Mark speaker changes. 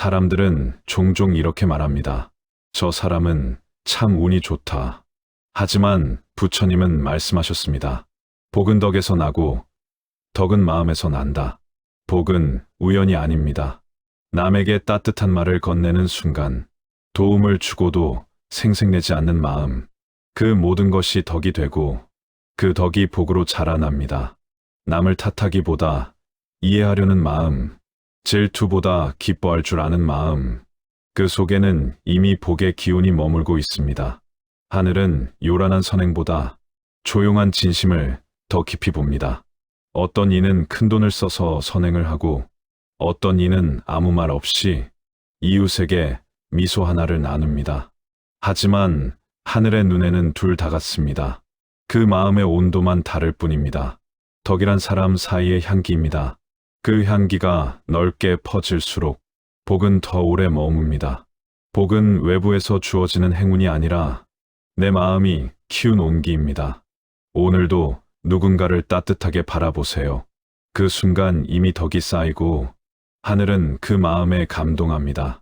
Speaker 1: 사람들은 종종 이렇게 말합니다. 저 사람은 참 운이 좋다. 하지만 부처님은 말씀하셨습니다. 복은 덕에서 나고 덕은 마음에서 난다. 복은 우연이 아닙니다. 남에게 따뜻한 말을 건네는 순간 도움을 주고도 생색내지 않는 마음. 그 모든 것이 덕이 되고 그 덕이 복으로 자라납니다. 남을 탓하기보다 이해하려는 마음, 질투보다 기뻐할 줄 아는 마음, 그 속에는 이미 복의 기운이 머물고 있습니다. 하늘은 요란한 선행보다 조용한 진심을 더 깊이 봅니다. 어떤 이는 큰 돈을 써서 선행을 하고 어떤 이는 아무 말 없이 이웃에게 미소 하나를 나눕니다. 하지만 하늘의 눈에는 둘 다 같습니다. 그 마음의 온도만 다를 뿐입니다. 덕이란 사람 사이의 향기입니다. 그 향기가 넓게 퍼질수록 복은 더 오래 머뭅니다. 복은 외부에서 주어지는 행운이 아니라 내 마음이 키운 온기입니다. 오늘도 누군가를 따뜻하게 바라보세요. 그 순간 이미 덕이 쌓이고 하늘은 그 마음에 감동합니다.